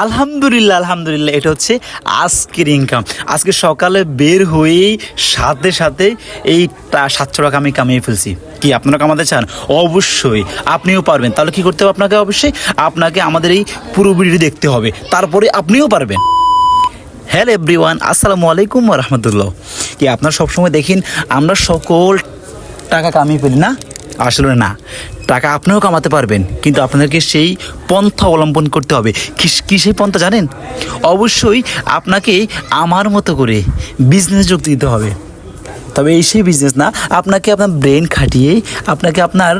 আলহামদুলিল্লাহ আলহামদুলিল্লাহ, এটা হচ্ছে আজকের ইনকাম আজকে সকালে বের হয়েই সাথে সাথে এই সাতশো টাকা আমি কামিয়ে ফেলছি। কি আপনারা কামাতে চান? অবশ্যই। আপনিও পারবেন। তাহলে কি করতে হবে আপনাকে? অবশ্যই আপনাকে আমাদের এই পুরো ভিডিও দেখতে হবে। তারপরে আপনিও পারবেন। হ্যালো এভরিওয়ান আসসালামু আলাইকুম রহমতুল্লাহ কি, আপনারা সবসময় দেখেন আমরা সকল টাকা কামিয়ে ফেলি না? আসলে না। টাকা আপনিও কামাতে পারবেন, কিন্তু আপনাদেরকে সেই পন্থা অবলম্বন করতে হবে কি কি সেই পন্থা জানেন অবশ্যই আপনাকে আমার মতো করে বিজনেস যোগ দিতে হবে তবে এই সেই বিজনেস না, আপনাকে আপনার ব্রেন খাটিয়ে, আপনাকে আপনার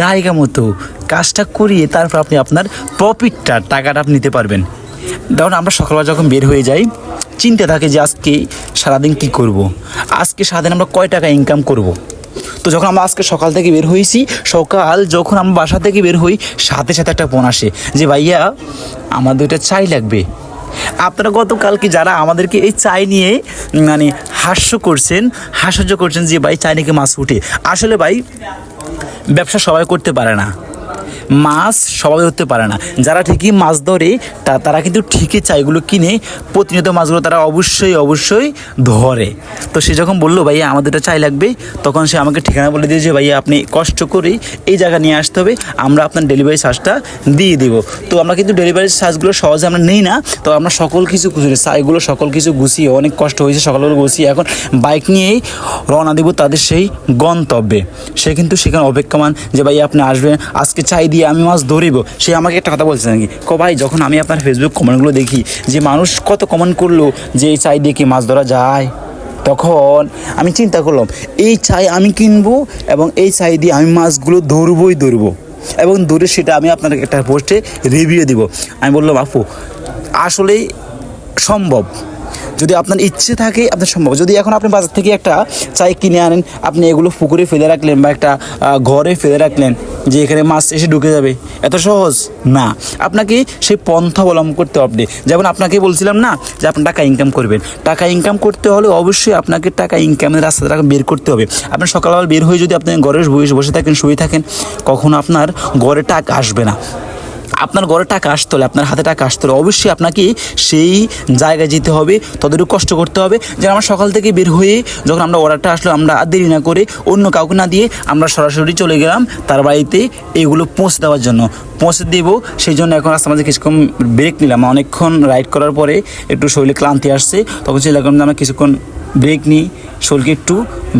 জায়গা মতো কাজটা করিয়ে তারপর আপনি আপনার প্রফিটটা টাকাটা আপনি নিতে পারবেন ধরুন আমরা সকালবেলা যখন বের হয়ে যাই, চিন্তা থাকে যে আজকে সারাদিন কি করব। আজকে সারাদিন আমরা কয় টাকা ইনকাম করব। তো যখন আমরা আজকে সকাল থেকে বের হয়েছি, সকাল যখন আমরা বাসা থেকে বের হই, সাথে সাথে একটা ফোন আসে যে, ভাইয়া আমার দুইটা চাই লাগবে। আপনারা গতকালকে যারা আমাদেরকে এই চাই নিয়ে মানে হাস্য করছেন হাস্য করছেন যে, ভাই, চাই নাকি মাছ উঠে? আসলে ভাই, ব্যবসা সবাই করতে পারে না। মাছ সবাই ধরতে পারে না। যারা ঠিকই মাছ ধরে, তা তারা কিন্তু ঠিকই চাইগুলো কিনে, প্রতিনিয়ত মাছগুলো তারা অবশ্যই অবশ্যই ধরে। তো সে যখন বলল, ভাইয়া, আমাদের এটা চাই লাগবে, তখন সে আমাকে ঠিকানা বলে দিয়েছে, ভাইয়া, আপনি কষ্ট করে এই জায়গা নিয়ে আসতে হবে, আমরা আপনার ডেলিভারি চার্জটা দিয়ে দিব। তো আমরা কিন্তু ডেলিভারি চার্জগুলো সহজে আমরা নেই না, তো আমরা সকল কিছু গুছিয়ে চাইগুলো সকল কিছু গুছিয়ে, অনেক কষ্ট হয়েছে সকালগুলো গুছিয়ে। এখন বাইক নিয়েই রওনা দিব তাদের সেই গন্তব্যে। সে কিন্তু সেখানে অপেক্ষমান যে ভাই আপনি আসবেন, আজকে চাই দিয়ে আমি মাছ ধরিব। সে আমাকে একটা কথা বলছে নাকি? ক ভাই, যখন আমি আপনার ফেসবুক কমেন্টগুলো দেখি, যে মানুষ কত কমেন্ট করল যে এই চাই দিয়ে কি মাছ ধরা যায়? তখন আমি চিন্তা করলাম, এই চাই আমি কিনবো এবং এই চাই দিয়ে আমি মাছগুলো ধরবই ধরবো। এবং ধরে সেটা আমি আপনার একটা পোস্টে রিভিউ দিব। আমি বললাম, আপু, আসলেই সম্ভব। যদি আপনার ইচ্ছে থাকে আপনার সম্ভব। যদি এখন আপনি বাজার থেকে একটা চাই কিনে আনেন, আপনি এগুলো পুকুরে ফেলে রাখলেন বা একটা ঘরে ফেলে রাখলেন যে এখানে মাছ এসে ঢুকে যাবে, এত সহজ? না। আপনাকে সেই পন্থা অবলম্বন করতে হবে। যেমন আপনাকে বলছিলাম না যে আপনি টাকা ইনকাম করবেন। টাকা ইনকাম করতে হলে অবশ্যই আপনাকে টাকা ইনকামের রাস্তাটা বের করতে হবে। আপনি সকালবেলা বের হয়ে যদি আপনি ঘরে বসে বসে থাকেন, শুয়ে থাকেন, কখনো আপনার ঘরে টাকা আসবে না। আপনার ঘরে টাকা আসতে হলে, আপনার হাতে টাকা আসতে হলে অবশ্যই আপনাকে সেই জায়গায় যেতে হবে, ততটুকু কষ্ট করতে হবে। যেন আমরা সকাল থেকে বের হয়ে যখন আমরা অর্ডারটা আসলো, আমরা আর দেরি না করে অন্য কাউকে না দিয়ে আমরা সরাসরি চলে গেলাম তার বাড়িতে এগুলো পৌঁছে দেওয়ার জন্য। পৌঁছে দেবো, সেই জন্য এখন রাস্তা মাঝে কিছুক্ষণ ব্রেক নিলাম। অনেকক্ষণ রাইড করার পরে একটু শরীরে ক্লান্তি আসছে, তখন সেই যে আমরা কিছুক্ষণ ব্রেক নিই, শরীরকে একটু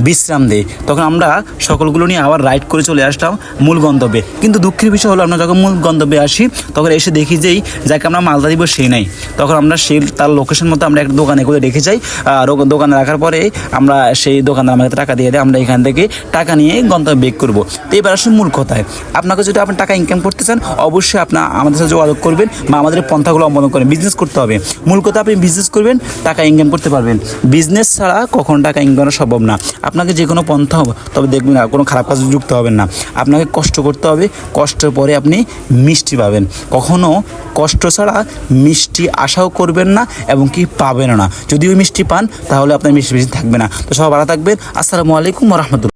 বিশ্রাম দেয়। তখন আমরা সকলগুলো নিয়ে আবার রাইড করে চলে আসলাম মূল গন্তব্যে। কিন্তু দুঃখের বিষয় হলো, আমরা যখন মূল গন্তব্যে আসি, তখন এসে দেখি যেই যাকে আমরা মালদা দিব সেই নাই। তখন আমরা সেই, তার লোকেশন মতো আমরা একটা দোকানে করে রেখে যাই। আর দোকানে রাখার পরে আমরা সেই দোকানে আমাকে টাকা দিয়ে দেয়, আমরা এখান থেকে টাকা নিয়ে গন্তব্যে বেক করব। তো এবার আসলে মূল কথায়। আপনাকে যদি আপনি টাকা ইনকাম করতে চান, অবশ্যই আপনার আমাদের সাথে যোগাযোগ করবেন বা আমাদের পন্থাগুলো অবলম্বন করবেন বিজনেস করতে হবে। মূল কথা আপনি বিজনেস করবেন, টাকা ইনকাম করতে পারবেন। বিজনেস ছাড়া কখন টাকা ইনকাম করা সম্ভব না। আপনাকে যে কোনো পন্থা হবে, তবে দেখবেন আর কোনো খারাপ কাজে যুক্ত হবেন না। আপনাকে কষ্ট করতে হবে, কষ্টের পরে আপনি মিষ্টি পাবেন। কখনও কষ্ট ছাড়া মিষ্টি আশাও করবেন না এবং কি পাবেন না। যদি ওই মিষ্টি পান, তাহলে আপনার মিষ্টি বেশি থাকবে না। তো সবাই ভালো থাকবেন। আসসালামু আলাইকুম রহমতুল্লাহ।